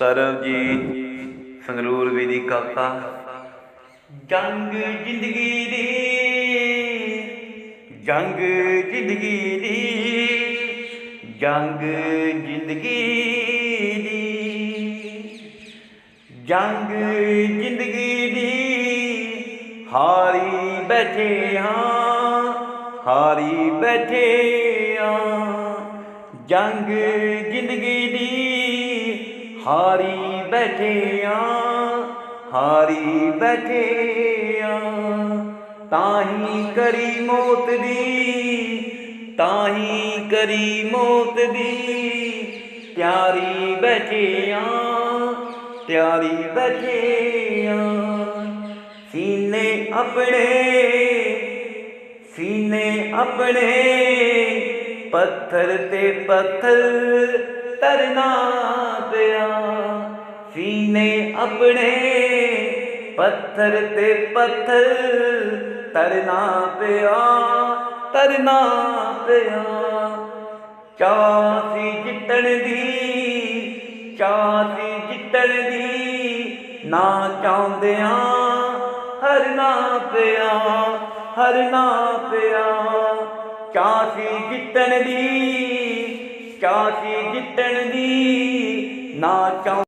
ਸਰਬਜੀਤ ਸੰਗਰੂਰ ਵੀ ਦੀ ਕਵਿਤਾ। ਜੰਗ ਜ਼ਿੰਦਗੀ ਦੀ, ਜੰਗ ਜ਼ਿੰਦਗੀ ਦੀ, ਜੰਗ ਜ਼ਿੰਦਗੀ ਦੀ। ਜੰਗ ਜ਼ਿੰਦਗੀ ਦੀ, ਹਾਰੀ ਬੈਠੇ ਹਾਂ, ਹਾਰੀ ਬੈਠੇ ਹਾਂ। ਜੰਗ ਜ਼ਿੰਦਗੀ ਦੀ ਹਾਰੀ ਬੈਠੇ ਹਾਰੀ ਬੈਠੇ ਹਾਂ ਕਰੀ ਮੌਤ ਦੀ, ਤਾਹੀ ਕਰੀ ਮੌਤ ਦੀ। ਤਿਆਰੀ ਬੈਠੇ ਹਾਂ ਤਿਆਰੀ ਬੈਠੇ ਸੀਨੇ ਆਪਣੇ ਸੀਨੇ ਆਪਣੇ। ਪੱਥਰ ਤੇ ਪੱਥਰ ਤਰਨਾ ਪਿਆ ਸੀਨੇ ਆਪਣੇ ਪੱਥਰ ਤੇ ਪੱਥਰ, ਤਰਨਾ ਪਿਆ ਤਰਨਾ ਪਿਆ। ਚਾਸੀ ਜਿੱਤਣ ਦੀ, ਚਾਸੀ ਜਿੱਤਣ ਦੀ ਨਾ ਚਾਹੁੰਦਿਆਂ, ਹਰਨਾ ਪਿਆ ਹਰਨਾ ਪਿਆ। ਚਾਸੀ ਜਿੱਤਣ ਦੀ, ਚਾਸੀ ਜਿੱਤਣ ਦੀ ਨਾ ਚਾਹੁੰ